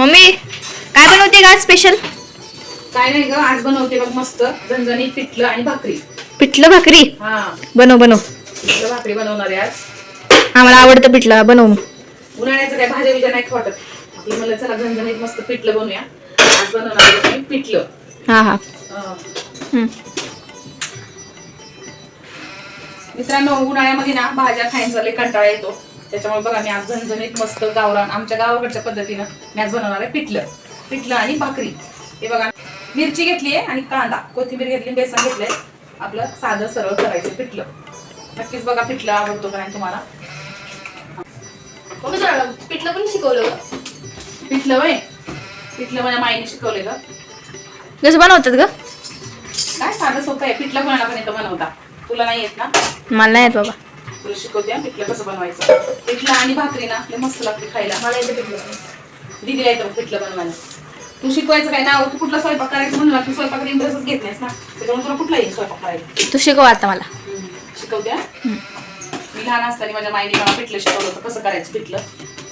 Mummy काय बनवते का स्पेशल काय नाही ग आज बनवते बघ मस्त. झणझणीत पिठलं आणि भाकरी. पिठलं भाकरी? हा. बनव बनव. पिठलं भाकरी बनवणार आहे आज. आम्हाला आवडतं पिठलं. बनव मग. उन्हाळ्याचं काय भाज्या बिज्या नाही खावटत आपली मला चला झणझणीत मस्त पिठलं बनवूया. आज बनवणार आहे मी पिठलं. हा हा. अं, हम्म. मित्रांनो उन्हाळ्यामध्ये ना भाज्या खायचा लय कंटाळा येतो. त्याच्यामुळे बघा मी आज झणझणीत मस्त गावरान आमच्या गावाकडच्या पद्धतीनं मी आज बनवणार आहे पिठलं. पिठलं आणि भाकरी. हे बघा मिरची घेतली आहे आणि कांदा. कोथिंबीर घेतली बेसन घेतलंय. आपलं साधं सरळ करायचं पिठलं. नक्कीच बघा पिठलं आवडतो का नाही तुम्हाला? पिठलं पण शिकवलं पिठलं वय पिठलं माझ्या माईने शिकवले का कसं बनवतात ग? काय साधं सोपं आहे. पिठलं कोणाला पण येतं बनवता. तुला नाही येत ना? मला नाही येत बाबा. तुला शिकवते पिठलं कसं बनवायचं? पिठलं आणि भाकरी ना लय मस्त लागते खायला. मला येतं पिठलं दिदीला येतं पिठलं बनवायला. तू शिकवायचं काय नाव तू कुठला स्वयंपाक करायचं म्हणला तू स्वयंपाक इंटरेस्टच घेत नाहीस ना. त्याच्यामुळे तुला कुठला येईल स्वयंपाक करायला तू शिकव आता मला. शिकवते हा? मी लहान असताना माझ्या माईने मला पिठलं शिकवलं होतं कसं करायचं पिठलं.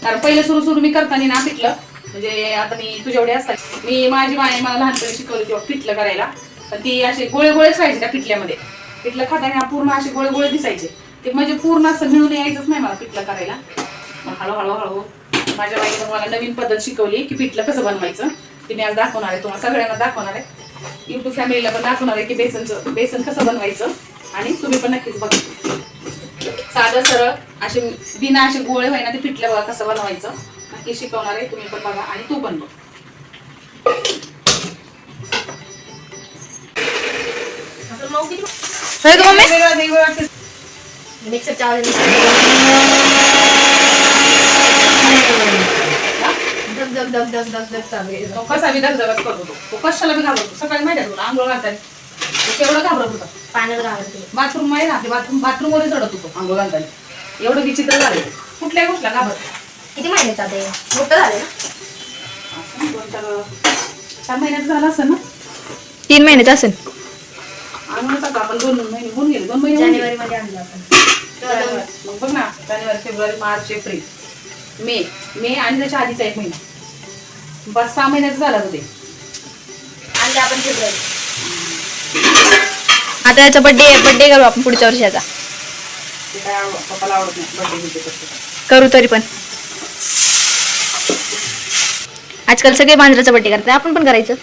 कारण पहिले सुरू सुरू मी करताना ना पिठलं. म्हणजे आता मी तुझ्या एवढे असतात मी माझी माई मला लहानपणी शिकवली किंवा पिठलं करायला. पण ती असे गोळे गोळेच राहायचे त्या पिठल्यामध्ये. पिठलं खाताना पूर्ण असे गोळे गोळे दिसायचे. ते म्हणजे पूर्ण असं मिळून यायचंच नाही मला पिठलं करायला. मग हळूहळू हळू माझ्या मग मला नवीन पद्धत शिकवली की पिठलं कसं बनवायचं. ते मी आज दाखवणार आहे तुम्हाला सगळ्यांना दाखवणार आहे. युट्यूब फॅमिलीला पण दाखवणार आहे की बेसनचं बेसन कसं बनवायचं आणि तुम्ही पण नक्कीच बघा. साधं सरळ असे बिना असे गोळे व्हायना ते पिठलं बघा कसं बनवायचं. नक्की शिकवणार आहे तुम्ही पण बघा आणि तू पण बघ. मिक्सरच्या तो कसा बी दगदगच करत तो. कशाला बी घाबरतो. सकाळी माहिती आहे तुला? आंघोळ घालताना तो केवढं घाबरत होता. पाण्यात बाथरूम राहते होतो आंघोळ घालताना. एवढं विचित्र झालं कुठल्या गोष्टीला घाबरत? किती महिन्याचा ते मोठं झाले ना? असं दोन चार चार महिन्यात झालं असं ना? तीन महिन्याचं असेल. आता आपण दोन महिने होऊन गेले दोन महिने गेले. मध्ये आणलं आपण. जानेवारी. मग बघ ना जानेवारी फेब्रुवारी मार्च एप्रिल. मे. मे आणि त्याच्या आधीचा एक महिना. बस सहा महिन्याचं झालं होते आणलं आपण फेब्रुवारी. आता याचा बर्थडे बर्थडे करू आपण पुढच्या वर्षाचा ते पप्पाला आवडत नाही. बिड्डे करू तरी पण. आजकाल सगळे मांजराचा बर्थडे करतात. आपण पण करायचं.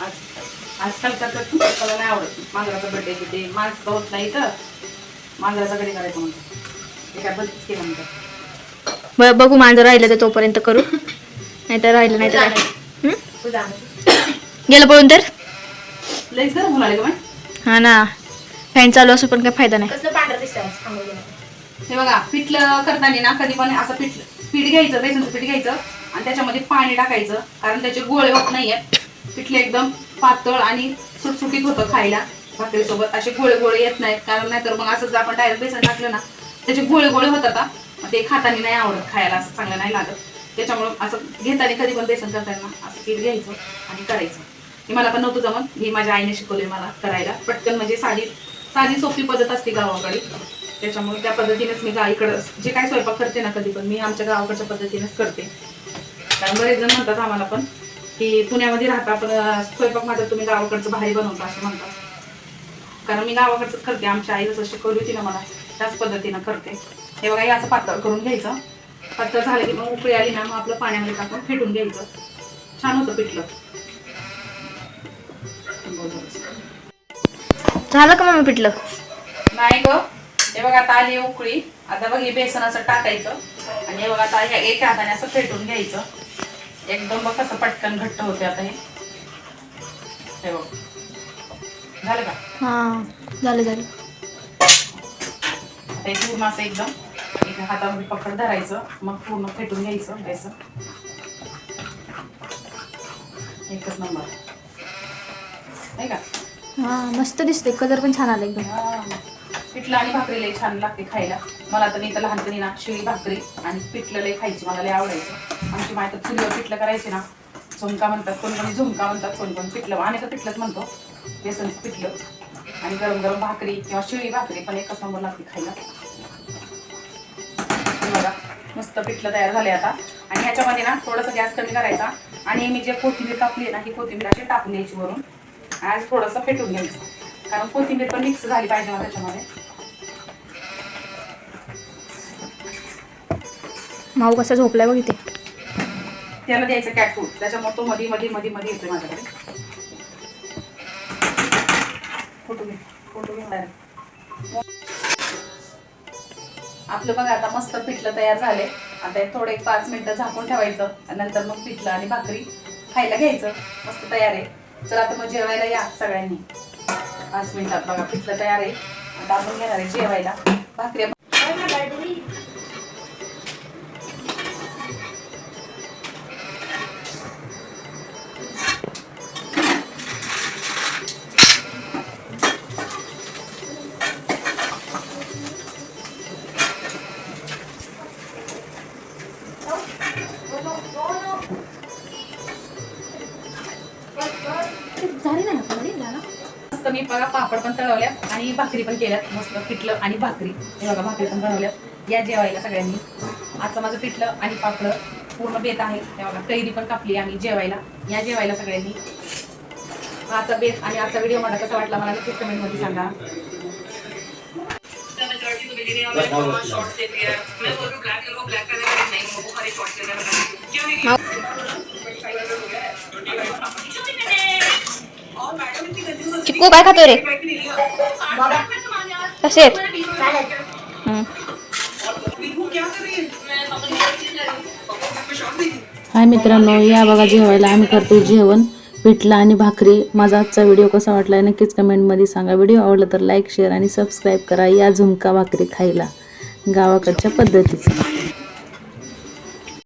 आज आजकाल करतात पप्पाला नाही आवडत. मांजराचा बर्थडे बिड्डे माणसं होत नाही तर मांजराचा कधी करायचं म्हणतो? ते काय बदलीच केलं म्हणतात ब- बघू मांजर राहिलं तर तोपर्यंत करू. नाही तर राहिलं. नाही तर? गेलं पळून तर? लईच गरम होणार का? हा ना. फॅन चालू असं पण काय फायदा नाही. हे बघा पिठलं करताना ना कधी पण असं पिठ पीठ घ्यायचं बेसनचं पीठ घ्यायचं आणि त्याच्यामध्ये पाणी टाकायचं कारण त्याचे गोळे होत नाहीयेत. पिठले एकदम पातळ आणि सुटसुटीत होतं खायला. भाकरीसोबत असे गोळे गोळे येत नाहीत. कारण नाहीतर मग असं जर आपण डायरेक्ट बेसन टाकलं ना त्याचे गोळे गोळे होतात ते खाताना नाही आवडत खायला असं चांगलं नाही लागत. त्याच्यामुळं असं घेताना कधी पण बेसन करताना असं पीठ घ्यायचं आणि करायचं. हे मला पण नव्हतं जमत. हे माझ्या आईने शिकवले मला करायला. पटकन म्हणजे साधी साधी सोपी पद्धत असते गावाकडे. त्याच्यामुळे त्या पद्धतीनेच मी गाईकडं जे काय स्वयंपाक करते ना कधी पण मी आमच्या गावाकडच्या पद्धतीनेच करते. कारण बरेच जण म्हणतात आम्हाला पण की पुण्यामध्ये राहता पण स्वयंपाक मात्र तुम्ही गावाकडचं भारी बनवता असं म्हणतात. कारण मी गावाकडचं करते आमच्या आई जसं शिकवली होती ना मला त्याच पद्धतीनं करते. हे बघा हे असं पातळ करून घ्यायचं. पातळ झालं की मग उकळी आली ना मग आपलं पाण्यामध्ये टाकून फेटून घ्यायचं. छान होतं पिठलं. झालं का मम्मी पिठलं? नाही ग. हे बघा आता आली उकळी. आता बघ हे बेसन असं टाकायचं. आणि हे बघा आता ह्या एका हाताने असं फेटून घ्यायचं. एकदम बघ कसं पटकन घट्ट होते आता हे. हे बघ. झालं का? हा झालं झालं. आता हे पूर्ण असं एकदम एका हातामध्ये पकड धरायचं मग पूर्ण फेटून घ्यायचं बेसन. एकच नंबर. नाही का? हा मस्त दिसते कलर पण छान आला एकदम. हा. पिठलं आणि भाकरी लई छान लागते खायला. मला तर मी तर लहानपणी ना शिळी भाकरी आणि पिठलं लई खायची. मला लई आवडायचं. आमची माय तर चुलीवर पिठलं करायची ना. झुमका म्हणतात कोण कोणी झुमका म्हणतात कोण कोण पिठलं. आणि तर पिठलंच म्हणतो. बेसनचं पिठलं आणि गरम गरम भाकरी किंवा शिळी भाकरी पण एकच नंबर लागते खायला. बघा मस्त पिठलं तयार झाले आता. आणि ह्याच्यामध्ये ना थोडंसं गॅस कमी करायचा. आणि मी जे कोथिंबीर कापली आहे ना ही कोथिंबीर अशी टाकून द्यायची वरून. आज थोडंसं फेटून घ्यायचं. कारण कोथिंबीर पण मिक्स झाली पाहिजे ना त्याच्यामध्ये. माऊ कसा झोपलाय बघ इथे. त्याला द्यायचं कॅट फूड त्याच्यामुळे तो मध्ये मध्ये मध्ये मध्ये येतोय माझ्याकडे. फोटो घे फोटो आपलं बघा आता मस्त पिठलं तयार झाले आता थोडं एक पाच मिनिटं झाकून ठेवायचं आणि नंतर मग पिठलं आणि भाकरी खायला घ्यायचं. मस्त तयार आहे. तर आता मग जेवायला या सगळ्यांनी. पाच मिनिटात बघा पिठलं तयार आहे. आता आपण घेणार आहे जेवायला. भाकरी मी बघा पापड पण तळवल्या आणि भाकरी पण केल्यात मस्त पिठलं आणि भाकरी हे बघा भाकरी पण बनवल्यात या जेवायला सगळ्यांनी आजचं माझं पिठलं आणि पापड पूर्ण बेत आहे हे बघा कैरी पण कापली आम्ही जेवायला या जेवायला सगळ्यांनी आजचा बेत आणि आजचा व्हिडिओ मला कसा वाटला मला नक्कीच कमेंटमध्ये सांगा चिक्कू काय खातोय रे. कसे आहेत? हाय मित्रांनो या बघा जेवायला. आम्ही करतो जेवण पिठलं आणि भाकरी. माझा आजचा व्हिडिओ कसा वाटला नक्कीच कमेंटमध्ये सांगा. व्हिडिओ आवडला तर लाईक शेअर आणि सबस्क्राईब करा. या झुमका भाकरी खायला. गावाकडच्या पद्धतीचं.